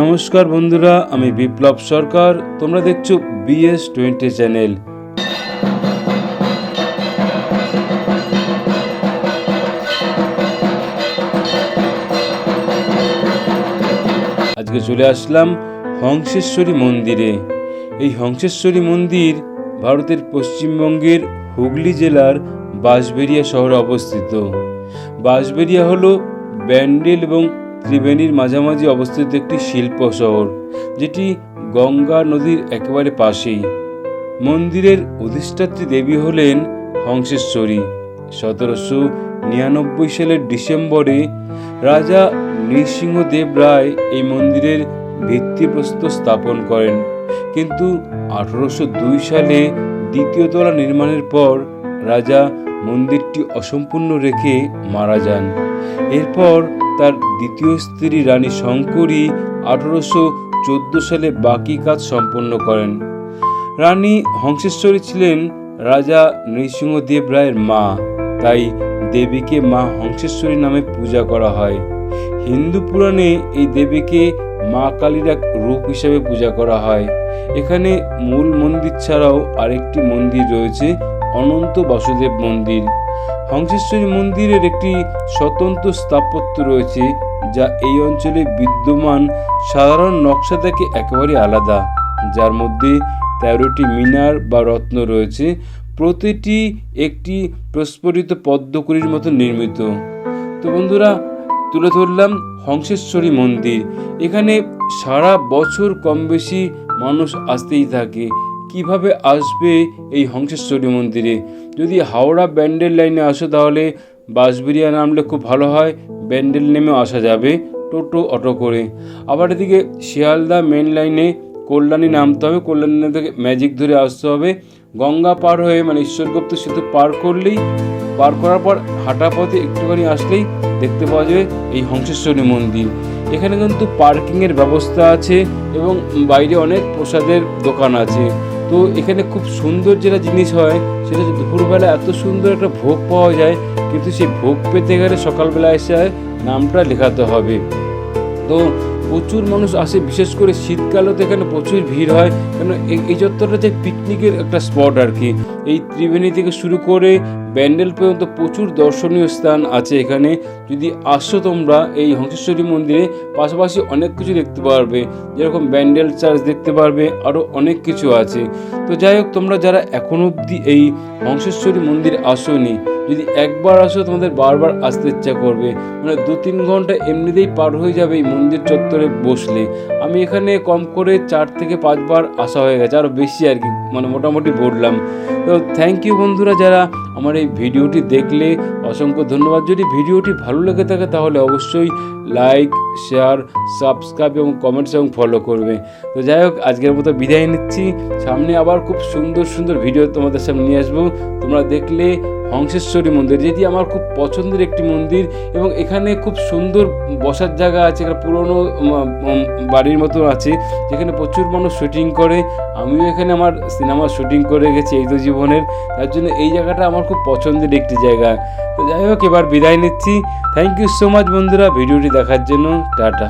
নমস্কার বন্ধুরা, আমি বিপ্লব সরকার। তোমরা দেখছ বিএস টোয়েন্টি চ্যানেল। আজকে চলে আসলাম হংসেশ্বরী মন্দিরে। এই হংসেশ্বরী মন্দির ভারতের পশ্চিমবঙ্গের হুগলি জেলার বাঁশবেড়িয়া শহরে অবস্থিত। বাঁশবেড়িয়া হলো ব্যান্ডেল এবং ত্রিবেণীর মাঝামাঝি অবস্থিত একটি শিল্প শহর, যেটি গঙ্গা নদীর একেবারে পাশেই। মন্দিরের অধিষ্ঠাত্রী দেবী হলেন হংসেশ্বরী। সতেরোশো নিরানব্বই সালের ডিসেম্বরে রাজা নৃসিংহদেব রায় এই মন্দিরের ভিত্তিপ্রস্তর স্থাপন করেন। কিন্তু আঠারোশো দুই সালে দ্বিতীয় তলা নির্মাণের পর রাজা মন্দিরটি অসম্পূর্ণ রেখে মারা যান। এরপর তার দ্বিতীয় স্ত্রী রানী শঙ্করী আঠারোশো চোদ্দ সালে বাকি কাজ সম্পন্ন করেন। রানী হংসেশ্বরী ছিলেন রাজা নৃসিংহদেব রায়ের মা। তাই দেবীকে মা হংসেশ্বরী নামে পূজা করা হয়। হিন্দু পুরাণে এই দেবীকে মা কালীর এক রূপ হিসাবে পূজা করা হয়। এখানে মূল মন্দির ছাড়াও আরেকটি মন্দির রয়েছে, অনন্ত বাসুদেব মন্দির। হংসেশ্বরী মন্দিরের একটি স্বতন্ত্র স্থাপত্য রয়েছে, যা এই অঞ্চলে বিদ্যমান সাধারণ নকশা থেকে একেবারে আলাদা। যার মধ্যে তেরোটি মিনার বা রত্ন রয়েছে, প্রতিটি একটি প্রস্ফুটিত পদ্মকুড়ির মতো নির্মিত। তো বন্ধুরা, তুলে ধরলাম হংসেশ্বরী মন্দির। এখানে সারা বছর কম বেশি মানুষ আসতেই থাকে। কীভাবে আসবে এই হংসেশ্বরী মন্দিরে? যদি হাওড়া ব্যান্ডেল লাইনে আসো তাহলে বাঁশবেরিয়া নামলে খুব ভালো হয়, ব্যান্ডেল নেমেও আসা যাবে টোটো, অটো করে। আবার এদিকে শিয়ালদা মেন লাইনে কল্যাণী নামতে হবে কল্যাণী থেকে ম্যাজিক ধরে আসতে হবে। গঙ্গা পার হয়ে মানে ঈশ্বরগুপ্ত সেতু পার করলেই, পার করার পর হাঁটা পথে একটুখানি আসলেই দেখতে পাওয়া যাবে এই হংসেশ্বরী মন্দির। এখানে কিন্তু পার্কিংয়ের ব্যবস্থা আছে এবং বাইরে অনেক প্রসাদের দোকান আছে। তো এখানে খুব সুন্দর যেটা জিনিস হয়, সেটা হচ্ছে দুপুরবেলা এত সুন্দর একটা ভোগ পাওয়া যায়, কিন্তু সেই ভোগ পেতে গেলে সকালবেলা এসে নামটা লেখাতে হবে। তো প্রচুর মানুষ আসে, বিশেষ করে শীতকালে তো এখানে প্রচুর ভিড় হয়। কেন এই- এই চত্বরটা যে পিকনিকের একটা স্পট আর কি। এই ত্রিবেণী থেকে শুরু করে ব্যান্ডেল পর্যন্ত প্রচুর দর্শনীয় স্থান আছে এখানে। যদি আসো তোমরা এই হংসেশ্বরী মন্দিরে, পাশাপাশি অনেক কিছু দেখতে পারবে। যেরকম ব্যান্ডেল চার্চ দেখতে পারবে আরও অনেক কিছু আছে। তো যাই হোক, তোমরা যারা এখনও অবধি এই হংসেশ্বরী মন্দির আসোনি যদি একবার আসো, তোমাদের বারবার আসতে ইচ্ছা করবে। মানে দু তিন ঘণ্টা এমনিতেই পার হয়ে যাবে এই মন্দির চত্বরে বসলে। আমি এখানে কম করে চার থেকে পাঁচবার আসা হয়ে গেছে আরও বেশি আর কি মানে মোটামুটি বললাম। তো থ্যাংক ইউ বন্ধুরা যারা আমার এই ভিডিওটি দেখলে, অসংখ্য ধন্যবাদ। যদি ভিডিওটি ভালো লেগে থাকে তাহলে অবশ্যই লাইক শেয়ার সাবস্ক্রাইব এবং কমেন্টস এবং ফলো করবে। তো যাই হোক, আজকের মতো বিদায় নিচ্ছি। সামনে আবার খুব সুন্দর সুন্দর ভিডিও তোমাদের সামনে নিয়ে আসব। তোমরা দেখলে হংসেশ্বরী মন্দির, যেটি আমার খুব পছন্দের একটি মন্দির এবং এখানে খুব সুন্দর বসার জায়গা আছে, এখানে পুরনো বাড়ির মতো আছে, যেখানে প্রচুর মানুষ শুটিং করে। আমিও এখানে আমার সিনেমা শুটিং করে গেছি এই তো জীবনের। তার জন্য এই জায়গাটা আমার খুব পছন্দের একটি জায়গা। তো যাই হোক, এবার বিদায় নিচ্ছি। থ্যাংক ইউ সো মাচ বন্ধুরা, ভিডিওটি দেখার জন্য। টাটা।